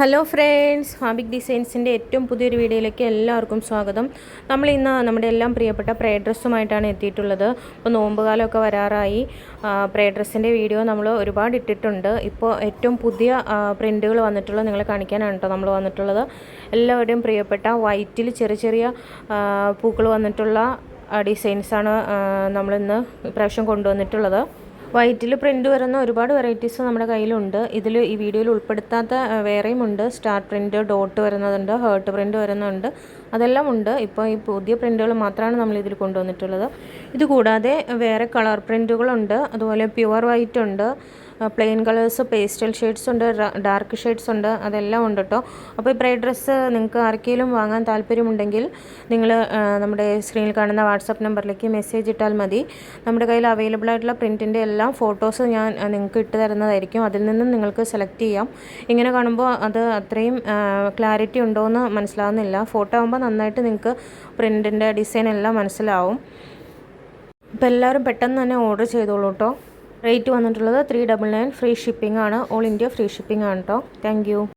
Hello friends ഹാബിക് ഡിസൈൻസിന്റെ ഏറ്റവും പുതിയൊരു വീഡിയോയിലേക്ക് എല്ലാവർക്കും സ്വാഗതം. നമ്മൾ ഇന്ന് നമ്മുടെ എല്ലാം പ്രിയപ്പെട്ട പ്രേ ഡ്രസ്സുമായിട്ടാണ് എത്തിയിട്ടുള്ളത്. ഇപ്പോൾ നോമ്പുകാലമൊക്കെ വരാറായി. പ്രേ ഡ്രസ്സിന്റെ വീഡിയോ നമ്മൾ ഒരുപാട് ഇട്ടിട്ടുണ്ട്. ഇപ്പോൾ ഏറ്റവും പുതിയ പ്രിന്റുകൾ വന്നിട്ടുള്ളത് നിങ്ങളെ കാണിക്കാനാണ് കേട്ടോ നമ്മൾ വന്നിട്ടുള്ളത്. എല്ലാവരുടെയും പ്രിയപ്പെട്ട വൈറ്റിൽ ചെറിയ ചെറിയ പൂക്കൾ വന്നിട്ടുള്ള ഡിസൈൻസാണ് നമ്മളിന്ന് ഇപ്രാവശ്യം കൊണ്ടുവന്നിട്ടുള്ളത്. വൈറ്റിൽ പ്രിന്റ് വരുന്ന ഒരുപാട് വെറൈറ്റീസ് നമ്മുടെ കയ്യിലുണ്ട്. ഇതിൽ ഈ വീഡിയോയിൽ ഉൾപ്പെടുത്താത്ത വേറെയും ഉണ്ട്. സ്റ്റാർ പ്രിന്റ് ഡോട്ട് വരുന്നതുണ്ട് ഹേർട്ട് പ്രിന്റ് വരുന്നുണ്ട് അതെല്ലാം ഉണ്ട്. ഇപ്പോൾ ഈ പുതിയ പ്രിന്റുകൾ മാത്രമാണ് നമ്മൾ ഇതിൽ കൊണ്ടുവന്നിട്ടുള്ളത്. ഇത് കൂടാതെ വേറെ കളർ പ്രിന്റുകളുണ്ട് അതുപോലെ പ്യുവർ വൈറ്റ് ഉണ്ട്. പ്ലെയിൻ കളേഴ്സ് പേസ്റ്റൽ ഷെയ്ഡ്സ് ഉണ്ട് ഡാർക്ക് ഷെയ്ഡ്സ് ഉണ്ട് അതെല്ലാം ഉണ്ട് കേട്ടോ അപ്പോൾ ഈ ബ്രൈഡ് ഡ്രസ്സ് നിങ്ങൾക്ക് ആർക്കെങ്കിലും വാങ്ങാൻ താല്പര്യമുണ്ടെങ്കിൽ നിങ്ങൾ നമ്മുടെ സ്ക്രീനിൽ കാണുന്ന വാട്സപ്പ് നമ്പറിലേക്ക് മെസ്സേജ് ഇട്ടാൽ മതി. നമ്മുടെ കയ്യിൽ അവൈലബിൾ ആയിട്ടുള്ള പ്രിന്റിന്റെ എല്ലാം ഫോട്ടോസ് ഞാൻ നിങ്ങൾക്ക് ഇട്ട് തരുന്നതായിരിക്കും. അതിൽ നിന്നും നിങ്ങൾക്ക് സെലക്ട് ചെയ്യാം. ഇങ്ങനെ കാണുമ്പോൾ അത് അത്രയും ക്ലാരിറ്റി ഉണ്ടോ എന്ന് മനസ്സിലാവുന്നില്ല. ഫോട്ടോ ആകുമ്പോൾ നന്നായിട്ട് നിങ്ങൾക്ക് പ്രിന്റിന്റെ ഡിസൈൻ എല്ലാം മനസ്സിലാവും. അപ്പോൾ എല്ലാവരും പെട്ടെന്ന് തന്നെ ഓർഡർ ചെയ്തോളൂ കേട്ടോ റേറ്റ് വന്നിട്ടുള്ളത് three double nine free shipping ആണ്. ഓൾ ഇന്ത്യ ഫ്രീ ഷിപ്പിംഗ് ആണ് കേട്ടോ താങ്ക്